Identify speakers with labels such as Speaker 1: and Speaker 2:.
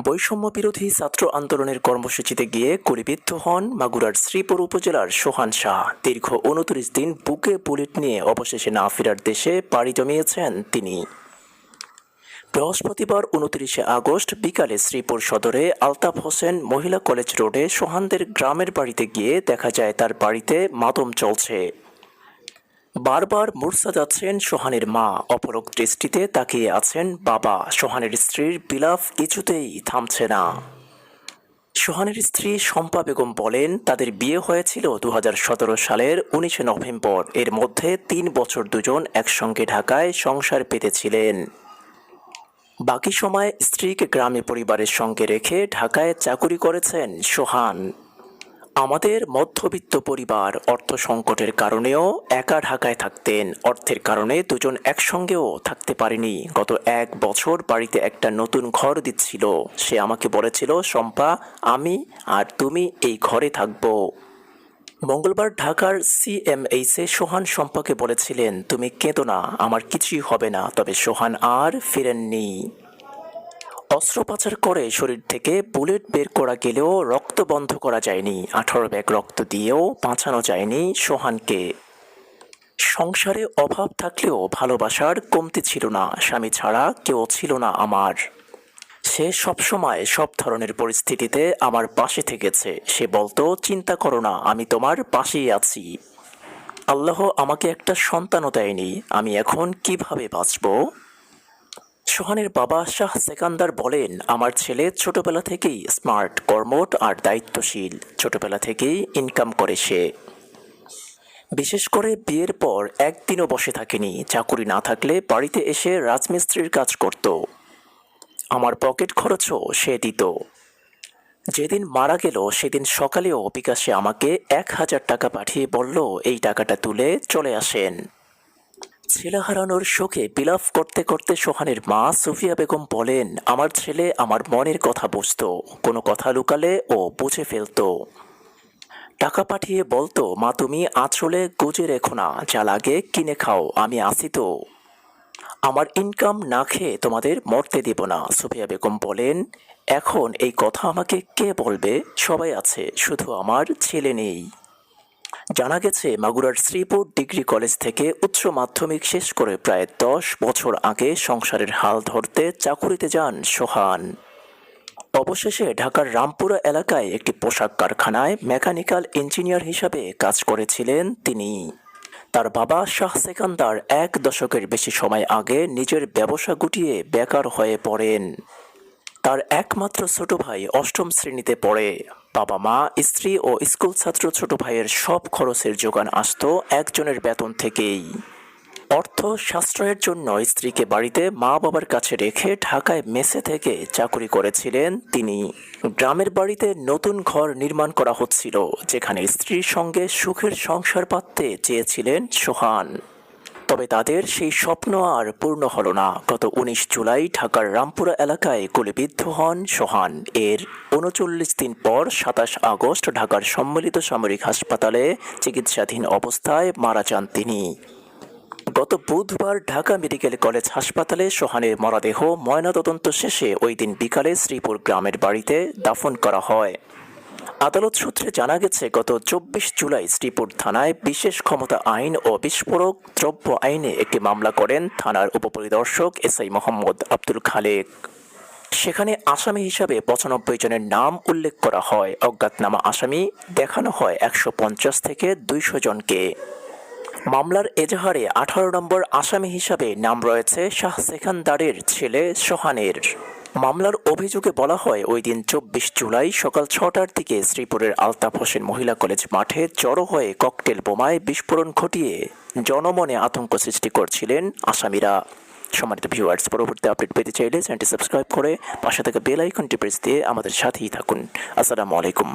Speaker 1: বৈষম্য বিরোধী ছাত্র আন্দোলনের কর্মসূচিতে গিয়ে গুলিবিদ্ধ হন মাগুরার শ্রীপুর উপজেলার সোহান শাহ। দীর্ঘ উনত্রিশ দিন বুকে বুলেট নিয়ে অবশেষে না ফেরার দেশে পাড়ি জমিয়েছেন তিনি। বৃহস্পতিবার উনত্রিশে আগস্ট বিকালে শ্রীপুর সদরে আলতাফ হোসেন মহিলা কলেজ রোডে সোহানদের গ্রামের বাড়িতে গিয়ে দেখা যায় তার বাড়িতে মাতম চলছে। বারবার মূর্ছা যাচ্ছেন সোহানের মা। অপরক দৃষ্টিতে তাকিয়ে আছেন বাবা। সোহানের স্ত্রীর বিলাপ কিছুতেই থামছে না। সোহানের স্ত্রী শম্পা বেগম বলেন, তাদের বিয়ে হয়েছিল দু হাজার সতেরো সালের উনিশে নভেম্বর। এর মধ্যে তিন বছর দুজন একসঙ্গে ঢাকায় সংসার পেতেছিলেন। বাকি সময় স্ত্রীকে গ্রামে পরিবারের সঙ্গে রেখে ঢাকায় চাকুরি করেছেন সোহান। আমাদের মধ্যবিত্ত পরিবার অর্থ সংকটের কারণেও একা ঢাকায় থাকতেন। অর্থের কারণে দুজন একসঙ্গেও থাকতে পারেনি। গত এক বছর বাড়িতে একটা নতুন ঘর দিচ্ছিল। সে আমাকে বলেছিল, শম্পা, আমি আর তুমি এই ঘরে থাকব। মঙ্গলবার ঢাকার সিএমএইচে সোহান শম্পাকে বলেছিলেন, তুমি কেঁদো না, আমার কিছুই হবে না। তবে সোহান আর ফিরেননি। অস্ত্রোপচার করে শরীর থেকে বুলেট বের করা গেলেও রক্ত বন্ধ করা যায়নি। আঠারো ব্যাগ রক্ত দিয়েও বাঁচানো যায়নি সোহানকে। সংসারে অভাব থাকলেও ভালোবাসার কমতি ছিল না। স্বামী ছাড়া কেউ ছিল না আমার। সে সবসময় সব ধরনের পরিস্থিতিতে আমার পাশে থেকেছে। সে বলতো, চিন্তা করো না, আমি তোমার পাশেই আছি। আল্লাহ আমাকে একটা সন্তানও দেয়নি। আমি এখন কীভাবে বাঁচবো? সোহানের বাবা শাহ সেকান্দার বলেন, আমার ছেলে ছোটবেলা থেকেই স্মার্ট কর্মট আর দায়িত্বশীল। ছোটবেলা থেকেই ইনকাম করে সে। বিশেষ করে বিয়ের পর একদিনও বসে থাকেনি। চাকুরি না থাকলে বাড়িতে এসে রাজমিস্ত্রির কাজ করত। আমার পকেট খরচও সে দিত। যেদিন মারা গেল, সেদিন সকালেও বিকাশে আমাকে এক হাজার টাকা পাঠিয়ে বলল, এই টাকাটা তুলে চলে আসেন। ছেলে হারানোর শোকে বিলাপ করতে করতে সোহানের মা সুফিয়া বেগম বলেন, আমার ছেলে আমার মনের কথা বুঝতো, কোনো কথা লুকালে ও বুঝে ফেলতো। টাকা পাঠিয়ে বলতো, মা, তুমি আঁচলে গুজে রেখো না, যা লাগে কিনে খাও, আমি আসি তো। আমার ইনকাম না খেয়ে তোমাদের মরতে দিব না। সুফিয়া বেগম বলেন, এখন এই কথা আমাকে কে বলবে? সবাই আছে, শুধু আমার ছেলে নেই। জানা গেছে, মাগুরার শ্রীপুর ডিগ্রি কলেজ থেকে উচ্চ মাধ্যমিক শেষ করে প্রায় দশ বছর আগে সংসারের হাল ধরতে চাকুরিতে যান সোহান। অবশেষে ঢাকার রামপুরা এলাকায় একটি পোশাক কারখানায় মেকানিক্যাল ইঞ্জিনিয়ার হিসাবে কাজ করেছিলেন তিনি। তার বাবা শাহ সেকান্দার এক দশকের বেশি সময় আগে নিজের ব্যবসা গুটিয়ে বেকার হয়ে পড়েন। তার একমাত্র ছোট ভাই অষ্টম শ্রেণীতে পড়ে। বাবা মা, স্ত্রী ও স্কুল ছাত্র ছোট ভাইয়ের সব খরচের যোগান আসত একজনের বেতন থেকেই। অর্থ সাশ্রয়ের জন্য স্ত্রীকে বাড়িতে মা বাবার কাছে রেখে ঢাকায় মেসে থেকে চাকুরি করেছিলেন তিনি। গ্রামের বাড়িতে নতুন ঘর নির্মাণ করা হচ্ছিল, যেখানে স্ত্রীর সঙ্গে সুখের সংসার পাততে চেয়েছিলেন সোহান। তবে তাদের সেই স্বপ্ন আর পূর্ণ হল না। গত উনিশ জুলাই ঢাকার রামপুরা এলাকায় গুলিবিদ্ধ হন সোহান। এর উনচল্লিশ দিন পর সাতাশ আগস্ট ঢাকার সম্মিলিত সামরিক হাসপাতালে চিকিৎসাধীন অবস্থায় মারা যান তিনি। গত বুধবার ঢাকা মেডিকেল কলেজ হাসপাতালে সোহানের মরদেহ ময়নাতদন্ত শেষে ওই দিন বিকালে শ্রীপুর গ্রামের বাড়িতে দাফন করা হয়। আদালত সূত্রে জানা গেছে, গত চব্বিশ জুলাই শ্রীপুর থানায় বিশেষ ক্ষমতা আইন ও বিস্ফোরক দ্রব্য আইনে একটি মামলা করেন থানার উপপরিদর্শক এস আই মোহাম্মদ আব্দুল খালেক। সেখানে আসামি হিসাবে পঁচানব্বই জনের নাম উল্লেখ করা হয়। অজ্ঞাতনামা আসামি দেখানো হয় একশো পঞ্চাশ থেকে দুইশো জনকে। মামলার এজাহারে আঠারো নম্বর আসামি হিসাবে নাম রয়েছে শাহ সেখানদারের ছেলে সোহানের। মামলার অভিযোগে বলা হয়, ওই দিন চব্বিশ জুলাই সকাল ছটার দিকে শ্রীপুরের আলতাফ হোসেন মহিলা কলেজ মাঠে জড়ো হয়ে ককটেল বোমায় বিস্ফোরণ ঘটিয়ে জনমনে আতঙ্ক সৃষ্টি করছিলেন আসামিরা। সম্মানিত ভিউয়ার্স পরবর্তী আপডেট পেতে চাইলে চ্যানেলটি সাবস্ক্রাইব করে পাশে থাকা বেল আইকনটি প্রেস দিয়ে আমাদের সাথেই থাকুন। আসসালামু আলাইকুম।